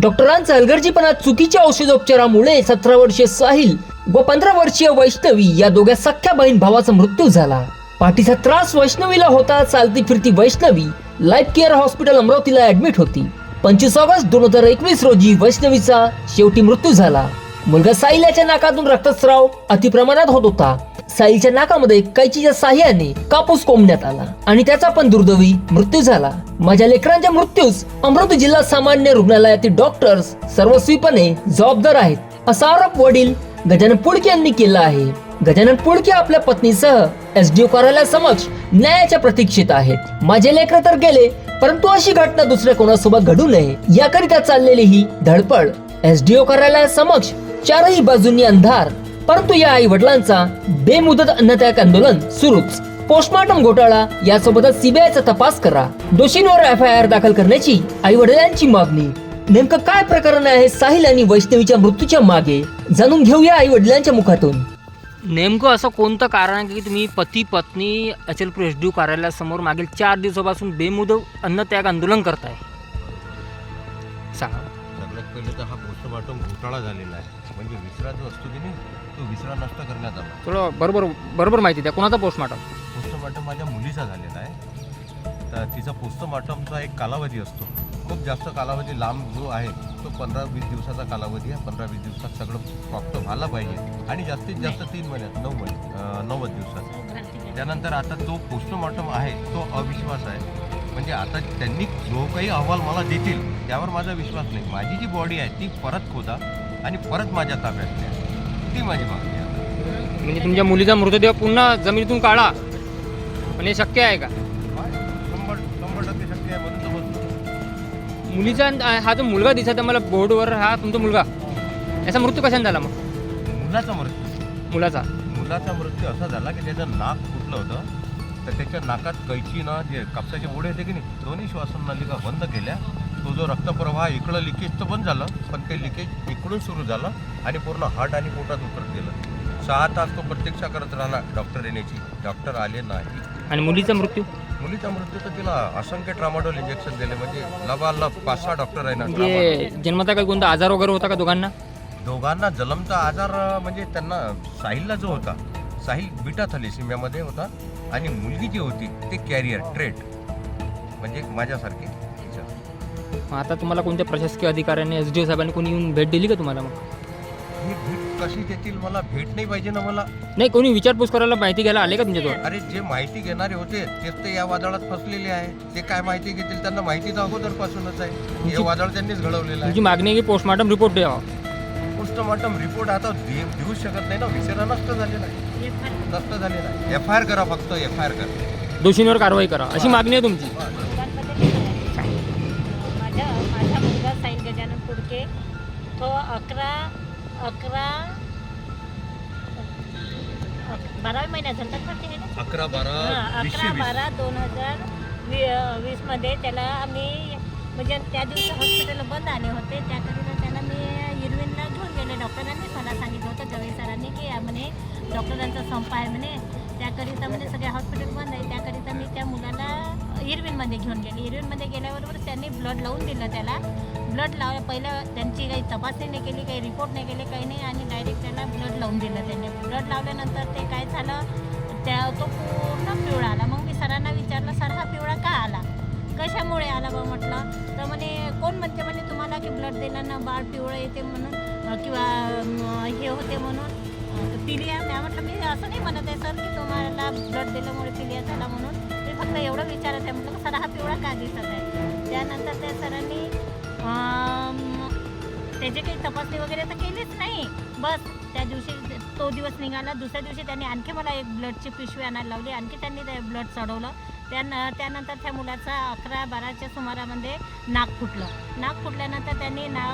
डॉक्टरांचा हलगर्जीपणा चुकीच्या औषधोपचारामुळे सतरा वर्षीय साहिल व पंधरा वर्षीय वैष्णवी या दोघ्या सख्या बहीण भावाचा मृत्यू झाला. पाठीचा त्रास वैष्णवीला होता चालती फिरती वैष्णवी लाईफ केअर हॉस्पिटल अमरावतीला ऍडमिट होती. पंचवीस ऑगस्ट दोन हजार एकवीस रोजी वैष्णवीचा शेवटी मृत्यू झाला. मुलगा साहिल याच्या नाकातून रक्तस्राव अतिप्रमाणात होत होता. साहिलच्या नाकामध्ये कैचीच्या साह्याने कापूस कोंबण्यात आला. आणि त्याचा पण दुर्दैवी मृत्यू झाला. माझ्या लेकरांच्या मृत्यूस अमरावती जिल्हा सामान्य रुग्णालयातील डॉक्टर्स सर्वस्वीपणे जबाबदार आहेत असा आरोप वडील गजानन पुडके यांनी केला आहे. गजानन पुडके आपल्या पत्नीसह एस डी ओ कार्यालयासमक्ष न्यायाच्या प्रतीक्षेत आहेत. माझे लेकर तर गेले परंतु अशी घटना दुसऱ्या कोणासोबत घडू नये याकरिता चाललेली ही धडपड एसडीओ कार्यालयासमक्ष चारही बाजूंनी अंधार परंतु या आई वडिलांचा बेमुदत अन्नत्याग आंदोलन सुरूच. पोस्टमॉर्टम घोटाळा यासोबतच सीबीआयचा तपास करा. दोषींवर एफ आय आर दाखल करण्याची आई वडिलांची मागणी. नेमकं काय प्रकरण आहे साहिल आणि वैष्णवीच्या मृत्यूच्या मागे? जाणून घेऊया आई वडिलांच्या मुखातून. नेमकं असं कोणतं कारण आहे की तुम्ही पती पत्नी एच एल एस डी कार्यालयासमोर मागील चार दिवसापासून बेमुदत अन्नत्याग आंदोलन करताय? सांगा. सगळ्यात पहिले तर हा पोस्टमॉर्टम घोटाळा झालेला आहे. म्हणजे विसरा जो असतो की नाही विसरा नष्ट करण्यात आला. थोडं बरोबर बरोबर माहिती द्या. कोणाचा पोस्टमॉर्टम पोस्टमॉर्टम माझ्या मुलीचा झालेला आहे. तर तिचा पोस्टमॉर्टमचा एक कालावधी असतो. खूप जास्त कालावधी लांब जो आहे तो पंधरा वीस दिवसाचा कालावधी आहे. पंधरा वीस दिवसात सगळं प्राप्त व्हायला पाहिजे. आणि जास्तीत जास्त तीन महिन्यात नऊ महिने अं, नव्वद दिवसात. त्यानंतर आता तो पोस्टमॉर्टम आहे तो अविश्वास आहे. म्हणजे आता त्यांनी जो काही अहवाल मला देतील त्यावर माझा विश्वास नाही. माझी जी बॉडी आहे ती परत खोदा आणि परत माझ्या ताब्यात द्या ती माझी मागणी आहे? म्हणजे तुमच्या मुलीचा मृतदेह पुन्हा जमिनीतून काढा. पण हे शक्य आहे का? शंभर शंभर टक्के शक्य आहे म्हणून तर बसलो. मुलीचा हा जो मुलगा दिसत आहे मला बोर्डवर हा तुमचा मुलगा? याचा मृत्यू कशाने झाला मग? मुलाचा मृत्यू. मुलाचा? मुलाचा मृत्यू असा झाला की त्याचं नाक फुटलं होतं. तर त्याच्या नाकात कैचीनं जे कापसाचे बोडे होते की नाही दोन्ही श्वासन नलिका बंद केल्या. तो जो रक्तप्रवाह इकडं लिकेज तर बंद झालं पण ते लिकेज इकडून सुरू झालं आणि पूर्ण हार्ट आणि पोटात उतरत गेलं. सहा तास तो प्रतीक्षा करत राहिला डॉक्टर येण्याची. डॉक्टर आले नाही. आणि मुलीचा मृत्यू? मुलीचा मृत्यू तर तिला असंख्य ट्रामाडोल इंजेक्शन दिले. म्हणजे लबालब पाच सहा डॉक्टर आहे ना म्हणजे जन्मता काही कोणता आजार वगैरे होता का दोघांना? दोघांना जलमचा आजार म्हणजे त्यांना साहिलला जो होता साहिल बिटा थॅलेसिमियामध्ये होता. आणि मुलगी जी होती ते कॅरियर ट्रेट म्हणजे माझ्यासारखे. मग आता तुम्हाला कोणत्या प्रशासकीय अधिकाऱ्यांनी एस डी ओ साहेबांनी कोणी येऊन भेट दिली का तुम्हाला मग? ही भेट कशी देतील? मला भेट नाही पाहिजे ना मला. नाही कोणी विचारपूस करायला माहिती घ्यायला आले का तुमच्याजवळ? अरे जे माहिती घेणारे होते तेच तर या वादळात फसलेले आहे. ते काय माहिती घेतील त्यांना माहिती तर अगोदरपासूनच आहे. हे वादळ त्यांनीच घडवलेलं तुमची आहे मागणी आहे की पोस्टमॉर्टम रिपोर्ट द्यावा? पोस्टमॉर्टम रिपोर्ट आता दे- देऊच शकत नाही ना. विसरा नष्ट झालेला आहे. नष्ट झालेला आहे. एफ आय आर करा फक्त एफ आय आर करा. दोषींवर कारवाई करा. अशी मागणी आहे तुमची? गजानन पुडके तो अकरा अकरा बाराव्या महिन्यात झाला ना? अकरा बारा हां, अकरा बारा दोन हजार वी वीसमध्ये त्याला आम्ही म्हणजे त्या दिवशी हॉस्पिटल बंद आले होते. त्याकरिता त्याला मी इरविनला घेऊन गेले. डॉक्टरांनीच मला सांगितलं होतं जवळ सरांनी की म्हणे डॉक्टरांचा संप आहे म्हणे. त्याकरिता म्हणजे सगळे हॉस्पिटल बंद आहे. त्याकरिता मी त्या मुलाला इरविनमध्ये घेऊन गेले. इरविनमध्ये गेल्याबरोबर त्यांनी ब्लड लावून दिलं त्याला. ब्लड लाव पहिलं त्यांची काही तपासणी नाही केली काही रिपोर्ट नाही केले काही नाही आणि डायरेक्ट त्याला ब्लड लावून दिलं त्यांनी. ब्लड लावल्यानंतर ते काय झालं? त्या तो पूर्ण पिवळा आला. मग मी सरांना विचारलं सर हा पिवळा का आला? कशामुळे आला बा? म्हटलं. तर म्हणे कोण म्हणते म्हणे तुम्हाला की ब्लड दिल्यानं बाळ पिवळं येते म्हणून किंवा हे होते म्हणून? पिलिया मी म्हटलं मी असं नाही म्हणत आहे सर की तुम्हाला ब्लड दिल्यामुळे पिलिया झाला म्हणून. मी फक्त एवढं विचारत आहे म्हटलं सर हा पिवळा का दिसत आहे? त्यानंतर त्या सरांनी त्याची काही तपासणी वगैरे तर केलीच नाही. बस त्या दिवशी तो दिवस निघाला. दुसऱ्या दिवशी त्यांनी आणखी मला एक ब्लडची पिशवी आणायला लावली. आणखी त्यांनी ते ब्लड चढवलं. त्यान त्यानंतर त्या मुलाचा अकरा बाराच्या सुमारामध्ये नाक फुटलं. नाक फुटल्यानंतर त्यांनी ना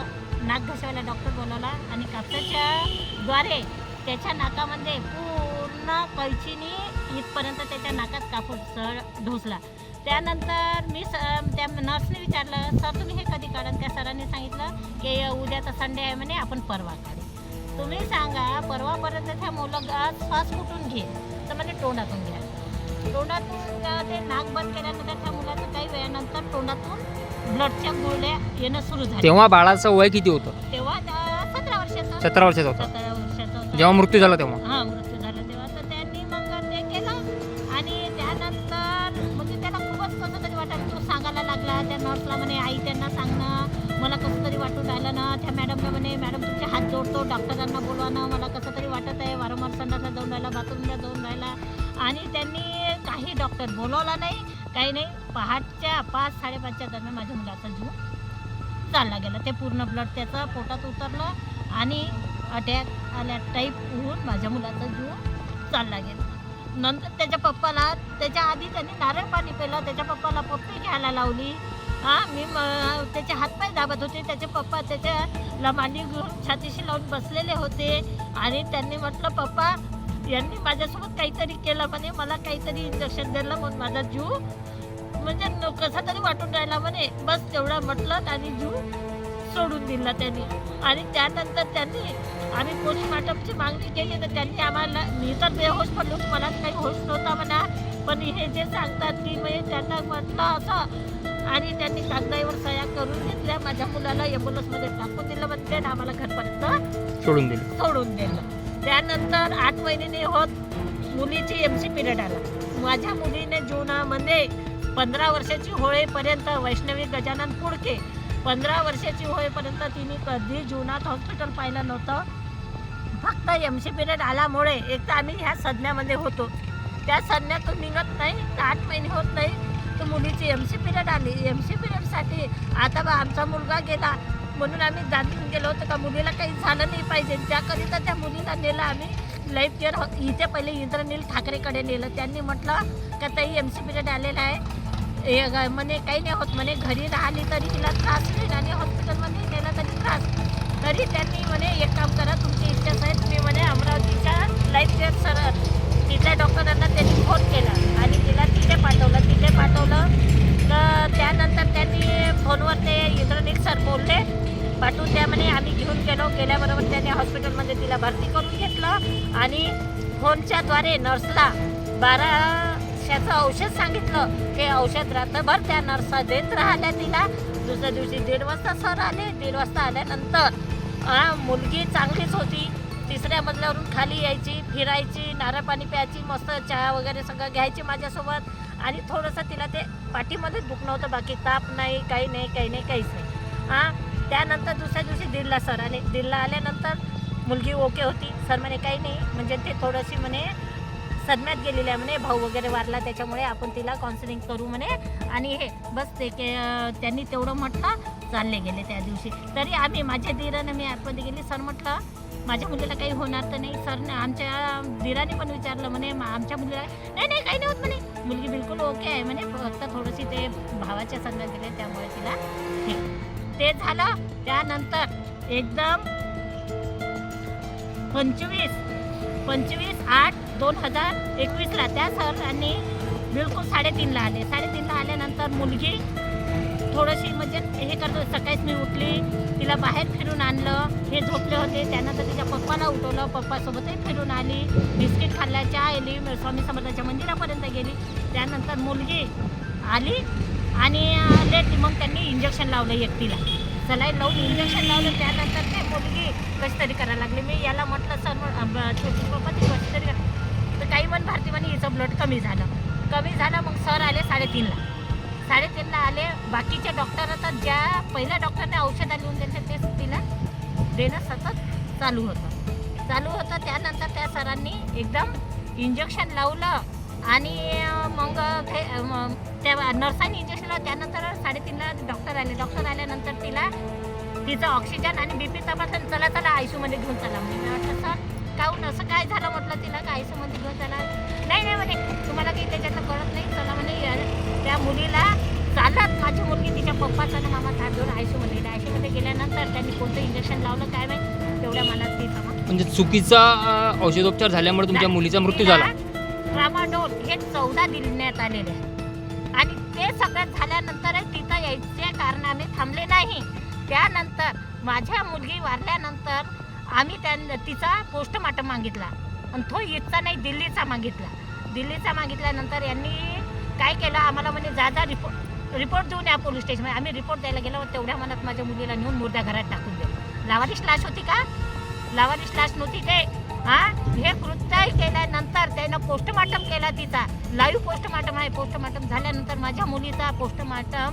नाक घसवायला डॉक्टर बोलवला आणि कापसाच्या द्वारे त्याच्या नाकामध्ये पूर्ण कैचीने इथपर्यंत त्याच्या नाकात कापूस ढोसला त्यानंतर मी स त्या नर्सने विचारलं सर तुम्ही हे कधी काढन त्या सरांनी सांगितलं की उद्या तर संडे आहे म्हणे आपण परवा काढू. तुम्ही सांगा परवापर्यंत त्या मुलं श्वास कुठून घे तर म्हणे तोंडातून घ्या. तोंडातून ते नाक बंद केल्यानंतर त्या मुलाचं काही वेळानंतर तोंडातून ब्लडच्या गोळ्या येणं सुरू झाले. तेव्हा बाळाचं वय किती होतं? तेव्हा सतरा वर्षाचा सतरा वर्षाचा होता. सतरा वर्षाचा होता. जेव्हा मृत्यू झाला तेव्हा? हा जाऊन राहिला. आणि त्यांनी काही डॉक्टर बोलवला नाही काही नाही. पहाटच्या पाच साडेपाचच्या दरम्यान माझ्या मुलाचा जीव चालला गेला. ते पूर्ण ब्लड त्याचं पोटात उतरलं आणि अटॅक आल्या टाईप होऊन माझ्या मुलाचा जीव चालला गेला. नंतर त्याच्या पप्पाला त्याच्या आधी त्यांनी नारळ पाणी पिलं. त्याच्या पप्पाला पप्पी घ्यायला लावली. हां मी त्याचे हातपाय दाबत होते. त्याचे पप्पा त्याच्या मांडी घेऊन छातीशी लावून बसलेले होते. आणि त्यांनी म्हटलं पप्पा यांनी माझ्यासोबत काहीतरी केलं म्हणे. मला काहीतरी इंजेक्शन दिलं म्हणून माझा जीव. म्हणजे कसा तरी वाटून राहिला म्हणे. बस तेवढं म्हटलं आणि जीव सोडून दिला त्यांनी. आणि त्यानंतर त्यांनी आम्ही पोस्टमार्टमची मागणी केली तर त्यांनी आम्हाला मी तर बेहोश पडलो मला काही होश नव्हता म्हणा. पण हे जे सांगतात की म्हणजे त्यांना म्हटलं असं आणि त्यांनी कागदावर सह्या करून घेतल्या. माझ्या मुलाला एम्ब्युलन्समध्ये टाकून दिलं म्हणते आम्हाला घरपर्यंत सोडून दिली. सोडून दिलं. त्यानंतर आठ महिन्याने होत मुलीची एम सी पिरियड आला माझ्या मुलीने जीवनामध्ये पंधरा वर्षाची होळेपर्यंत वैष्णवी गजानन पुडके पंधरा वर्षाची होईपर्यंत तिने कधी जीवनात हॉस्पिटल पाहिलं नव्हतं. फक्त एम सी पिरियड आल्यामुळे एक तर आम्ही ह्या संज्ञामध्ये होतो. त्या संज्ञातून निघत नाही तर आठ महिने होत नाही. तर मुलीची एम सी पिरियड आली. एम सी पिरियडसाठी आता बा आमचा मुलगा गेला. म्हणून आम्ही जाणून गेलो होतो का मुलीला काही झालं नाही पाहिजे. त्याकरिता त्या मुलीला नेलं आम्ही लाईफ केअर हो- इथे पहिले इंद्रनील ठाकरेकडे नेलं. त्यांनी म्हटलं का ताई एम सी पिरियड आलेला आहे. हे ग- म्हणे काही नाही होत. म्हणे घरी राहिली तरी तिला त्रास होईल आणि हॉस्पिटलमध्ये नेला तरी त्रास. तरी त्यांनी म्हणे एक काम करा तुमची इच्छा आहे तुम्ही म्हणे अमरावतीच्या लाईफ केअर सर तिथल्या डॉक्टरांना त्यांनी फोन केला. तिला भरती करून घेतलं आणि फोनच्याद्वारे नर्सला बाराशाचं औषध सांगितलं. ते औषध रात्रभर त्या नर्सा देत राहिल्या तिला. दुसऱ्या दिवशी दीड वाजता सर आले. दीड वाजता आल्यानंतर मुलगी चांगलीच होती. तिसऱ्या मजल्यावरून खाली यायची फिरायची नारळ पाणी प्यायची मस्त चहा वगैरे सगळं घ्यायची माझ्यासोबत. आणि थोडंसं तिला ते पाठीमध्ये दुखणं होतं. बाकी ताप नाही काही नाही काही नाही काहीच नाही. हां त्यानंतर दुसऱ्या दिवशी दिल्ला सर आले. दिल्ला आल्यानंतर मुलगी ओके होती. सर म्हणे काही नाही. म्हणजे ते थोडंशी म्हणे सदम्यात गेलेली आहे म्हणे. भाऊ वगैरे वारला त्याच्यामुळे आपण तिला काउन्सिलिंग करू म्हणे. आणि हे बस ते के त्यांनी तेवढं म्हटलं चालले गेले त्या दिवशी. तरी आम्ही माझ्या धीरानं मी ॲपमध्ये गेली. सर म्हटलं माझ्या मुलीला काही होणार तर नाही. सरने आमच्या धीराने पण विचारलं म्हणे आमच्या मुलीला नाही नाही काही नाही होत म्हणे. मुलगी बिलकुल ओके आहे म्हणे. फक्त थोडीशी ते भावाच्या संघात गेले त्यामुळे तिला ते झालं. त्यानंतर एकदम पंचवीस पंचवीस आठ दोन हजार एकवीसला त्या सरांनी बिलकुल साडेतीनला आले. साडेतीनला आल्यानंतर मुलगी थोडीशी म्हणजे हे करतो सकाळीच मी उठली तिला बाहेर फिरून आणलं हे झोपले होते. त्यानंतर तिच्या पप्पाला उठवलं. पप्पासोबतही फिरून आली. बिस्किट खाल्ल्या चहा आली. स्वामी समर्थाच्या मंदिरापर्यंत गेली. त्यानंतर मुलगी आली आणि लेट मग त्यांनी इंजेक्शन लावलं एकटीला. सलाईन लावून इंजेक्शन लावलं त्यानंतर ते मुलगी कशी तरी करायला लागली. मी याला म्हटलं सर छोटी बाबा ती कशी तरी करा. तर काही म्हण भारती म्हणे हिचं ब्लड कमी झालं. कमी झालं मग सर आले साडेतीनला. साडेतीनला आले. बाकीच्या डॉक्टर आता ज्या पहिल्या डॉक्टरने औषधं लिहून दिले तेच तिला देणं सतत चालू होतं. चालू होतं त्यानंतर त्या सरांनी एकदम इंजेक्शन लावलं. आणि मग त्या नर्सांनी इंजेक्शन त्यानंतर साडेतीनला डॉक्टर आले. डॉक्टर आल्यानंतर तिला तिचं ऑक्सिजन आणि बीपी तपासलं चला चला आयसीयूमध्ये घेऊन चला. म्हणजे मी म्हटलं सर काहून असं काय झालं? म्हटलं तिला का आयसीयूमध्ये घेऊन चला? नाही नाही म्हणे तुम्हाला काही त्याच्यातलं कळत नाही. चला म्हणे त्या मुलीला चालत. माझी मुलगी तिच्या पप्पाचा आणि मामा हात घेऊन आयसीयूमध्ये गेला. आयसीयूमध्ये गेल्यानंतर त्यांनी कोणतं इंजेक्शन लावलं काय माहिती? तेवढ्या मनात ती म्हणजे चुकीचा औषधोपचार झाल्यामुळे तुमच्या मुलीचा मृत्यू झाला. डामाडोल हे चौदा दिण्यात आलेले आणि ते सगळं झाल्यानंतर तिथं यायचे कारणाने थांबले नाही. त्यानंतर माझ्या मुलगी वारल्यानंतर आम्ही त्या तिचा पोस्टमार्टम मागितला. आणि तो इथचा नाही दिल्लीचा मागितला. दिल्लीचा मागितल्यानंतर यांनी काय केलं? आम्हाला म्हणजे जा जा रिपोर्ट रिपोर्ट देऊन या पोलीस स्टेशनमध्ये आम्ही रिपोर्ट द्यायला गेलो तेवढ्या मनात माझ्या मुलीला नेऊन मुर्दा घरात टाकून दिलं. लावारिश लाश होती का? लावारिश लाश नव्हती ते. हा? हे कृत्य केल्यानंतर त्यानं पोस्टमार्टम केला तिचा. लाईव्ह पोस्टमार्टम आहे. पोस्टमार्टम झाल्यानंतर माझ्या मुलीचा पोस्टमार्टम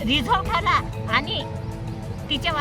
रिझॉल्ट झाला. आणि तिच्या